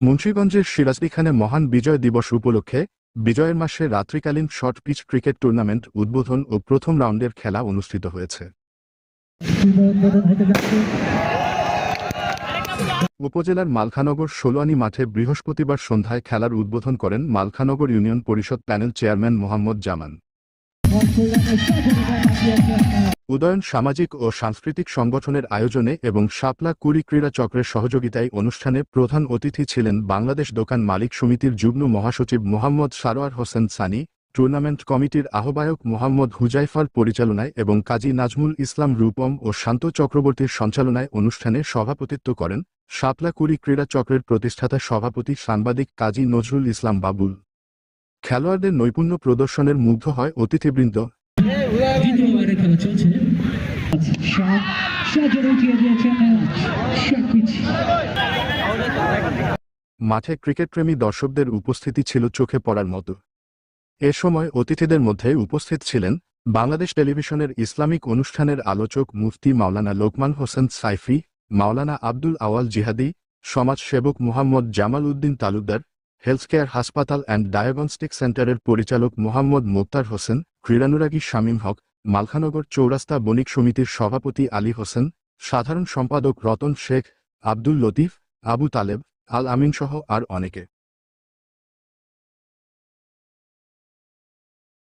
মুন্সীগঞ্জের সিরাজদিখানে মহান বিজয় দিবস উপলক্ষে বিজয়ের মাসে রাত্রিকালীন শর্ট পিচ ক্রিকেট টুর্নামেন্ট উদ্বোধন ও প্রথম রাউন্ডের খেলা অনুষ্ঠিত হয়েছে। উপজেলার মালখানগর ষোলোয়ানি মাঠে বৃহস্পতিবার সন্ধ্যায় খেলার উদ্বোধন করেন Malkhanagar union Parishad panel chairman Mohammad Zaman. Udayan সামাজিক ও সাংস্কৃতিক সংগঠনের আয়োজনে এবং শাপলা কুড়ি ক্রীড়া চক্রের সহযোগিতায় অনুষ্ঠানে প্রধান অতিথি ছিলেন বাংলাদেশ দোকান মালিক সমিতির যুগ্ম মহাসচিব মোহাম্মদ সারোয়ার হোসেন সানি, টুর্নামেন্ট কমিটির আহ্বায়ক মোহাম্মদ হুজাইফার পরিচালনায় এবং কাজী নাজমুল ইসলাম রূপম ও শান্ত চক্রবর্তীর সঞ্চালনায় অনুষ্ঠানে সভাপতিত্ব করেন শাপলা কুড়ি ক্রীড়া চক্রের প্রতিষ্ঠাতা সভাপতি সাংবাদিক কাজী নজরুল ইসলাম বাবুল। খেলোয়াড়দের নৈপুণ্য প্রদর্শনের মুগ্ধ হয় অতিথিবৃন্দ। মাঠে ক্রিকেটপ্রেমী দর্শকদের উপস্থিতি ছিল চোখে পড়ার মতো। এ সময় অতিথিদের মধ্যে উপস্থিত ছিলেন বাংলাদেশ টেলিভিশনের ইসলামিক অনুষ্ঠানের আলোচক মুফতি মাওলানা লোকমান হোসেন সাইফি, মাওলানা আব্দুল আওয়াল জিহাদি, সমাজসেবক মুহাম্মদ জামাল উদ্দিন তালুকদার হেলথকেয়ার হাসপাতাল অ্যান্ড ডায়াগনস্টিক সেন্টারের পরিচালক মোহাম্মদ মোক্তার হোসেন, ক্রীড়ানুরাগী শামীম হক, মালখানগর চৌরাস্তা বণিক সমিতির সভাপতি আলী হোসেন, সাধারণ সম্পাদক রতন শেখ, আব্দুল লতিফ, আবু তালেব, আল আমিনসহ আর অনেকে।